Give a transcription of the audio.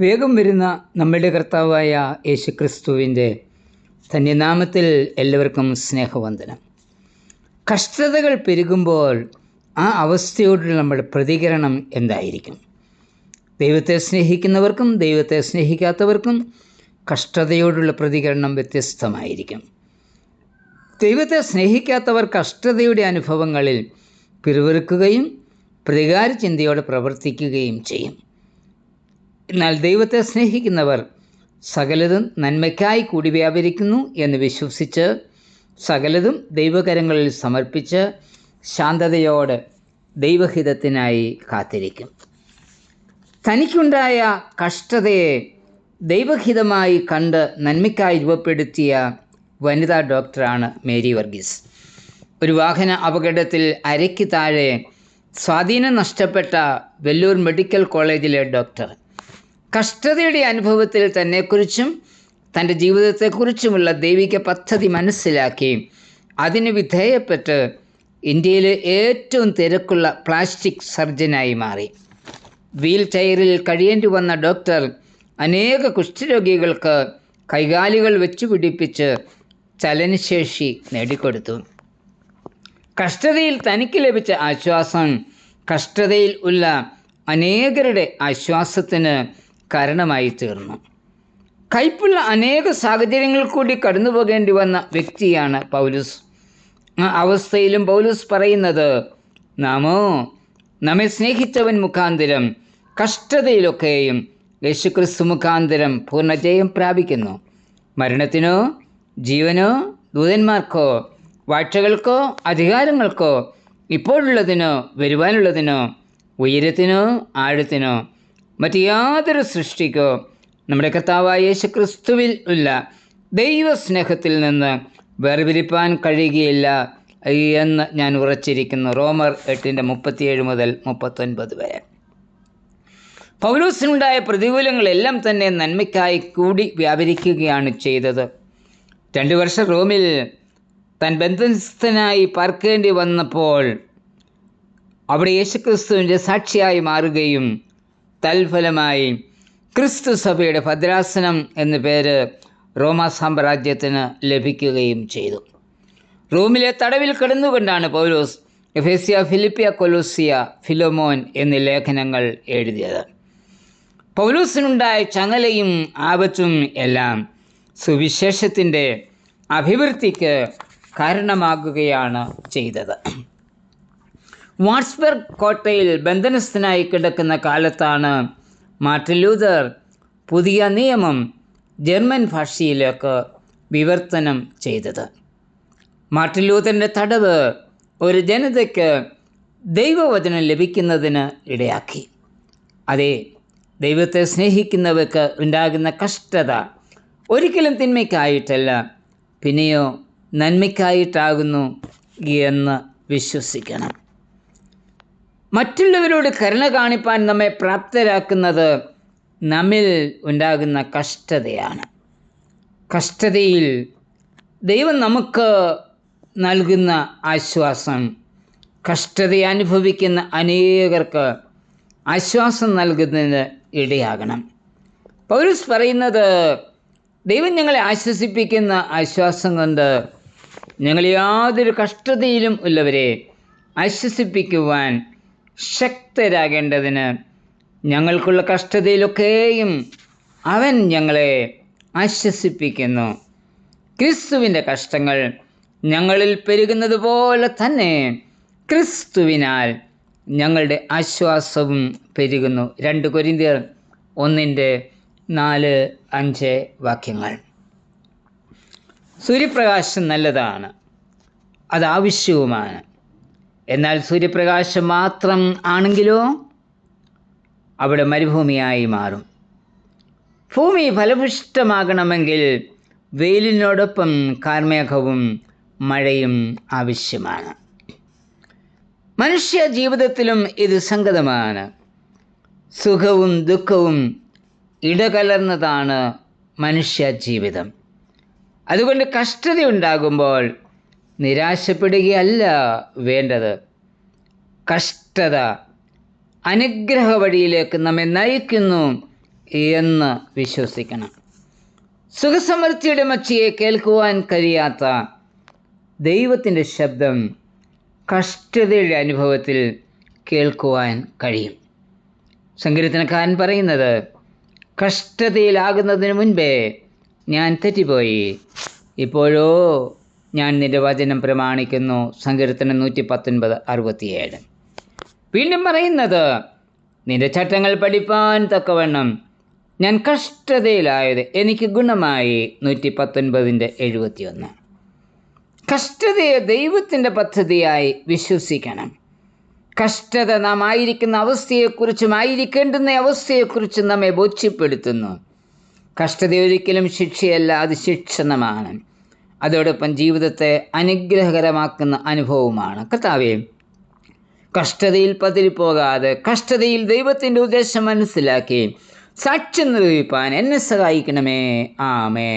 വേഗം വരുന്ന നമ്മുടെ കർത്താവായ യേശുക്രിസ്തുവിന്റെ ധന്യനാമത്തിൽ എല്ലാവർക്കും സ്നേഹവന്ദനം. കഷ്ടതകൾ പെരുകുമ്പോൾ ആ അവസ്ഥയോടുള്ള നമ്മുടെ പ്രതികരണം എന്തായിരിക്കും ദൈവത്തെ സ്നേഹിക്കുന്നവർക്കും ദൈവത്തെ സ്നേഹിക്കാത്തവർക്കും കഷ്ടതയോടുള്ള പ്രതികരണം വ്യത്യസ്തമായിരിക്കും. ദൈവത്തെ സ്നേഹിക്കാത്തവർ കഷ്ടതയുടെ അനുഭവങ്ങളിൽ പിറുവിറുക്കുകയും പ്രതികാര ചിന്തയോടെ പ്രവർത്തിക്കുകയും ചെയ്യും. എന്നാൽ ദൈവത്തെ സ്നേഹിക്കുന്നവർ സകലതും നന്മയ്ക്കായി കൂടി വ്യാപരിക്കുന്നു എന്ന് വിശ്വസിച്ച് സകലതും ദൈവകരങ്ങളിൽ സമർപ്പിച്ച് ശാന്തതയോടെ ദൈവഹിതത്തിനായി കാത്തിരിക്കും. തനിക്കുണ്ടായ കഷ്ടതയെ ദൈവഹിതമായി കണ്ട് നന്മയ്ക്കായി രൂപപ്പെടുത്തിയ വനിതാ ഡോക്ടറാണ് മേരി വർഗീസ്. ഒരു വാഹന അപകടത്തിൽ അരയ്ക്ക് താഴെ സ്വാധീനം നഷ്ടപ്പെട്ട വെല്ലൂർ മെഡിക്കൽ കോളേജിലെ ഡോക്ടർ. കഷ്ടതയുടെ അനുഭവത്തിൽ തന്നെക്കുറിച്ചും തന്റെ ജീവിതത്തെക്കുറിച്ചുമുള്ള ദൈവിക പദ്ധതി മനസ്സിലാക്കി അതിന് വിധേയപ്പെട്ട് ഇന്ത്യയിലെ ഏറ്റവും തിരക്കുള്ള പ്ലാസ്റ്റിക് സർജനായി മാറി. വീൽ ചെയറിൽ കഴിയേണ്ടി വന്ന ഡോക്ടർ അനേക കുഷ്ഠരോഗികൾക്ക് കൈകാലുകൾ വെച്ചുപിടിപ്പിച്ച് ചലനശേഷി നേടിക്കൊടുത്തു. കഷ്ടതയിൽ തനിക്ക് ലഭിച്ച ആശ്വാസം കഷ്ടതയിൽ ഉള്ള അനേകരുടെ ആശ്വാസത്തിന് കാരണമായി തീർന്നു. കയ്പുള്ള അനേക സാഹചര്യങ്ങൾ കൂടി കടന്നു പോകേണ്ടി വന്ന വ്യക്തിയാണ് പൗലുസ്. അവസ്ഥയിലും പൗലൂസ് പറയുന്നത് നാമോ നമ്മെ സ്നേഹിച്ചവൻ മുഖാന്തരം കഷ്ടതയിലൊക്കെയും യേശുക്രിസ്തു മുഖാന്തരം പൂർണജയം പ്രാപിക്കുന്നു. മരണത്തിനോ ജീവനോ ദൂതന്മാർക്കോ വാഴ്ചകൾക്കോ അധികാരങ്ങൾക്കോ ഇപ്പോഴുള്ളതിനോ വരുവാനുള്ളതിനോ ഉയരത്തിനോ ആഴത്തിനോ മറ്റ് യാതൊരു സൃഷ്ടിക്കോ നമ്മുടെ കർത്താവായ യേശുക്രിസ്തുവിൽ ഉള്ള ദൈവസ്നേഹത്തിൽ നിന്ന് വേർപിരിപ്പാൻ കഴിയുകയില്ല എന്ന് ഞാൻ ഉറച്ചിരിക്കുന്നു. റോമർ എട്ടിന്റെ മുപ്പത്തിയേഴ് മുതൽ മുപ്പത്തൊൻപത് വരെ. പൗലോസിനുണ്ടായ പ്രതികൂലങ്ങളെല്ലാം തന്നെ നന്മയ്ക്കായി കൂടി വ്യാപരിക്കുകയാണ് ചെയ്തത്. രണ്ടു വർഷം റോമിൽ തൻ ബന്ധനസ്ഥനായി പാർക്കേണ്ടി വന്നപ്പോൾ അവിടെ യേശുക്രിസ്തുവിന്റെ സാക്ഷിയായി മാറുകയും തൽഫലമായി ക്രിസ്തു സഭയുടെ ഭദ്രാസനം എന്ന പേര് റോമ സാമ്രാജ്യത്തിന് ലഭിക്കുകയും ചെയ്തു. റോമിലെ തടവിൽ കിടന്നുകൊണ്ടാണ് പൗലോസ് എഫേസ്യ ഫിലിപ്പിയ കൊലോസിയ ഫിലോമോൻ എന്നീ ലേഖനങ്ങൾ എഴുതിയത്. പൗലൂസിനുണ്ടായ ചങ്ങലയും ആപത്തും എല്ലാം സുവിശേഷത്തിന്റെ അഭിവൃദ്ധിക്ക് കാരണമാകുകയാണ് ചെയ്തത്. വാട്സ്ബർഗ് കോട്ടയിൽ ബന്ധനസ്ഥനായി കിടക്കുന്ന കാലത്താണ് മാർട്ടിൻ ലൂതർ പുതിയ നിയമം ജർമ്മൻ ഭാഷയിലേക്ക് വിവർത്തനം ചെയ്തത്. മാർട്ടിൻ തടവ് ഒരു ജനതയ്ക്ക് ദൈവവചനം ലഭിക്കുന്നതിന് ഇടയാക്കി. അതെ ദൈവത്തെ സ്നേഹിക്കുന്നവർക്ക് ഉണ്ടാകുന്ന കഷ്ടത ഒരിക്കലും തിന്മയ്ക്കായിട്ടല്ല പിന്നെയോ നന്മയ്ക്കായിട്ടാകുന്നു എന്ന് വിശ്വസിക്കണം. മറ്റുള്ളവരോട് കരുണ കാണിപ്പാൻ നമ്മെ പ്രാപ്തരാക്കുന്നത് നമ്മിൽ ഉണ്ടാകുന്ന കഷ്ടതയാണ്. കഷ്ടതയിൽ ദൈവം നമുക്ക് നൽകുന്ന ആശ്വാസം കഷ്ടത അനുഭവിക്കുന്ന അനേകർക്ക് ആശ്വാസം നൽകുന്നതിന് ഇടയാകണം. പൗരസ് പറയുന്നത് ദൈവം ഞങ്ങളെ ആശ്വസിപ്പിക്കുന്ന ആശ്വാസം കൊണ്ട് ഞങ്ങൾ യാതൊരു കഷ്ടതയിലും ഉള്ളവരെ ആശ്വസിപ്പിക്കുവാൻ ശക്തരാകേണ്ടതിന് ഞങ്ങൾക്കുള്ള കഷ്ടതയിലൊക്കെയും അവൻ ഞങ്ങളെ ആശ്വസിപ്പിക്കുന്നു. ക്രിസ്തുവിന്റെ കഷ്ടങ്ങൾ ഞങ്ങളിൽ പെരുകുന്നത് പോലെ തന്നെ ക്രിസ്തുവിനാൽ ഞങ്ങളുടെ ആശ്വാസവും പെരുകുന്നു. രണ്ട് കൊരിന്തിയർ ഒന്നിന്റെ നാല് അഞ്ച് വാക്യങ്ങൾ. സൂര്യപ്രകാശം നല്ലതാണ് അത് ആവശ്യവുമാണ്. എന്നാൽ സൂര്യപ്രകാശം മാത്രം ആണെങ്കിലോ? അവിടെ മരുഭൂമിയായി മാറും. ഭൂമി ഫലപുഷ്ടമാകണമെങ്കിൽ വെയിലിനോടൊപ്പം കാർമേഘവും മഴയും ആവശ്യമാണ്. മനുഷ്യ ജീവിതത്തിലും ഇത് സംഗതമാണ്. സുഖവും ദുഃഖവും ഇടകലർന്നതാണ് മനുഷ്യ ജീവിതം. അതുകൊണ്ട് കഷ്ടതയുണ്ടാകുമ്പോൾ നിരാശപ്പെടുകയല്ല വേണ്ടത്. കഷ്ടത അനുഗ്രഹ വഴിയിലേക്ക് നമ്മെ നയിക്കുന്നു എന്ന് വിശ്വസിക്കണം. സുഖസമൃദ്ധിയുടെ മച്ചിയെ കേൾക്കുവാൻ കഴിയാത്ത ദൈവത്തിന്റെ ശബ്ദം കഷ്ടതയുടെ അനുഭവത്തിൽ കേൾക്കുവാൻ കഴിയും. സങ്കീർത്തനക്കാരൻ പറയുന്നത് കഷ്ടതയിലാകുന്നതിന് മുൻപേ ഞാൻ തെറ്റിപ്പോയി. ഇപ്പോഴോ ഞാൻ നിന്റെ വചനം പ്രമാണിക്കുന്നു. സങ്കീർത്തനം നൂറ്റി പത്തൊൻപത് അറുപത്തിയേഴ്. വീണ്ടും പറയുന്നത് നിന്റെ ചട്ടങ്ങൾ പഠിപ്പാൻ തക്കവണ്ണം ഞാൻ കഷ്ടതയിലായത് എനിക്ക് ഗുണമായി നൂറ്റി പത്തൊൻപതിന്റെ എഴുപത്തിയൊന്ന്. കഷ്ടതയെ ദൈവത്തിന്റെ പദ്ധതിയായി വിശ്വസിക്കണം. കഷ്ടത നാം ആയിരിക്കുന്ന അവസ്ഥയെക്കുറിച്ചും ആയിരിക്കേണ്ടുന്ന അവസ്ഥയെക്കുറിച്ചും നമ്മെ ബോധ്യപ്പെടുത്തുന്നു. കഷ്ടത ഒരിക്കലും ശിക്ഷയല്ല അത് ശിക്ഷണമാണ് അതോടൊപ്പം ജീവിതത്തെ അനുഗ്രഹകരമാക്കുന്ന അനുഭവമാണ് കർത്താവേ കഷ്ടതയിൽ പതിരിപ്പോകാതെ കഷ്ടതയിൽ ദൈവത്തിന്റെ ഉദ്ദേശം മനസ്സിലാക്കി സാക്ഷ്യം നിർവഹിപ്പാൻ എന്നെ സഹായിക്കണമേ. ആമേ